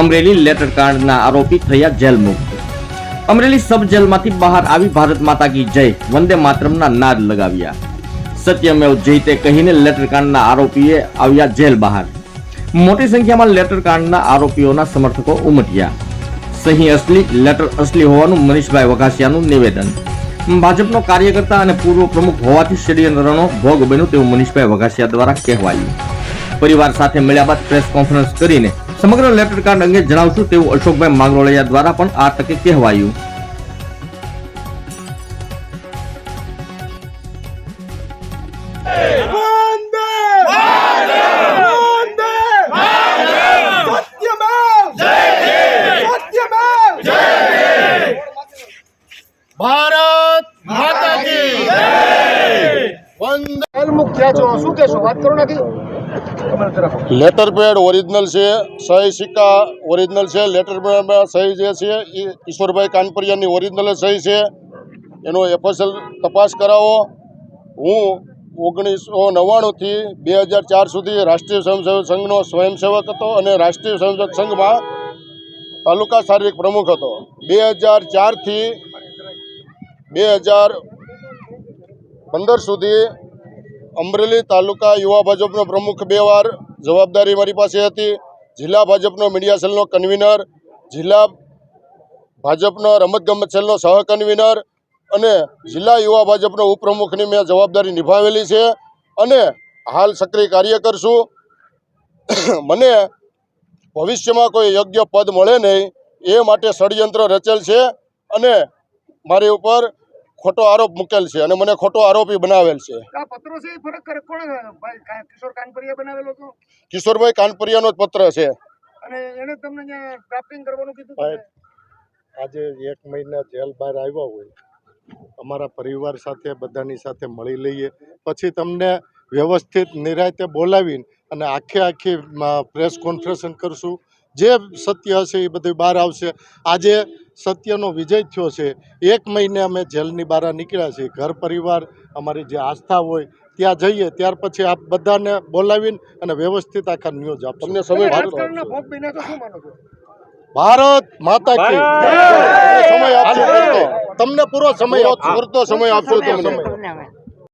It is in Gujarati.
અમરેલી લેટર કાંડના આરોપી થયા જેલ અમરેલી સબ જેલમાંથી બહાર આવી ભારત માતા કી જય. વંદે માતરમના નાદ લગાવ્યા. સત્યમેવ જયતે કહીને લેટર કાંડના આરોપીએ આવ્યા જેલ બહાર. મોટી સંખ્યામાં લેટર કાંડના આરોપીઓના સમર્થકો ઉમટ્યા. સહી અસલી, લેટર અસલી હોવાનું મનીષભાઈ વઘાસિયાનું નિવેદન. ભાજપનો કાર્યકર્તા અને પૂર્વ પ્રમુખ હોવાથી ષડયંત્રનો ભોગ બન્યું તેવું મનીષભાઈ વઘાસિયા દ્વારા કહેવાયું. પરિવાર સાથે મળ્યા બાદ પ્રેસ કોન્ફરન્સ કરીને સમગ્ર લેટર કાર્ડ અંગે જણાવશું તેવું અશોકભાઈ માંગરોળિયા દ્વારા પણ આ તકે કહેવાયું. ભારત માતાજી વંદે મુખ્યા છો શું કહેશો? વાત કરો નથી લેટર પેડ ઓરિજિનલ છે, સહી સિક્કા ઓરિજિનલ છે, લેટર પેડમાં સહી જે છે એ ઈશ્વરભાઈ કાનપરિયાની ઓરિજિનલ સહી છે. એનો એફએસએલ તપાસ કરાવો. હું ઓગણીસો નવ્વાણુંથી બે હજાર ચાર સુધી રાષ્ટ્રીય સ્વયંસેવક સંઘનો સ્વયંસેવક હતો અને રાષ્ટ્રીય સ્વયંસેવક સંઘમાં તાલુકા શારીરિક પ્રમુખ હતો. બે હજાર ચારથી બે હજાર પંદર સુધી અમરેલી તાલુકા યુવા ભાજપનો પ્રમુખ બે વાર જવાબદારી મારી પાસે હતી. જિલ્લા ભાજપનો મીડિયા સેલનો કન્વીનર, જિલ્લા ભાજપનો રમતગમત સેલનો સહ કન્વીનર અને જિલ્લા યુવા ભાજપનો ઉપપ્રમુખની મેં જવાબદારી નિભાવેલી છે અને હાલ સક્રિય કાર્ય કરશું મને ભવિષ્યમાં કોઈ યોગ્ય પદ મળે નહીં, એ માટે ષડયંત્ર રચેલ છે અને મારી ઉપર ખોટો આરોપ મૂકેલ છે અને મને ખોટો આરોપી બનાવેલ છે. આ પત્રો છે એ ફરક કરે કોણ ભાઈ કા- કિશોર કાનપરિયા બનાવેલો હતો? કિશોરભાઈ કાનપરિયાનો જ પત્ર છે. અને એને તમને અહીંયા ડ્રાફ્ટિંગ કરવાનું કીધું ભાઈ, આજે એક મહિના જેલ બહાર આવ્યા હોય અમારા પરિવાર સાથે બધાની સાથે મળી લઈએ. પછી તમને વ્યવસ્થિત નિરાયતે બોલાવીને અને આખે આખી પ્રેસ કોન્ફરન્સ કરશું. જે સત્ય હશે એ બધું બહાર આવશે. આજે સત્યનો વિજય થયો છે. એક મહિને અમે જેલની બહાર નીકળ્યા છીએ. ઘર પરિવાર અમારી જે આસ્થા હોય ત્યાં જઈએ. ત્યાર પછી આપ બધાને બોલાવીને અને વ્યવસ્થિત આખા ન્યૂઝ આપ તમને સમય રાજકારણના ભોગ બન્યા તો શું માનો છો? ભારત માતા કી. સમય આપશો તમને પૂરો સમય આપશો પૂરતો સમય આપશો તમને સમય.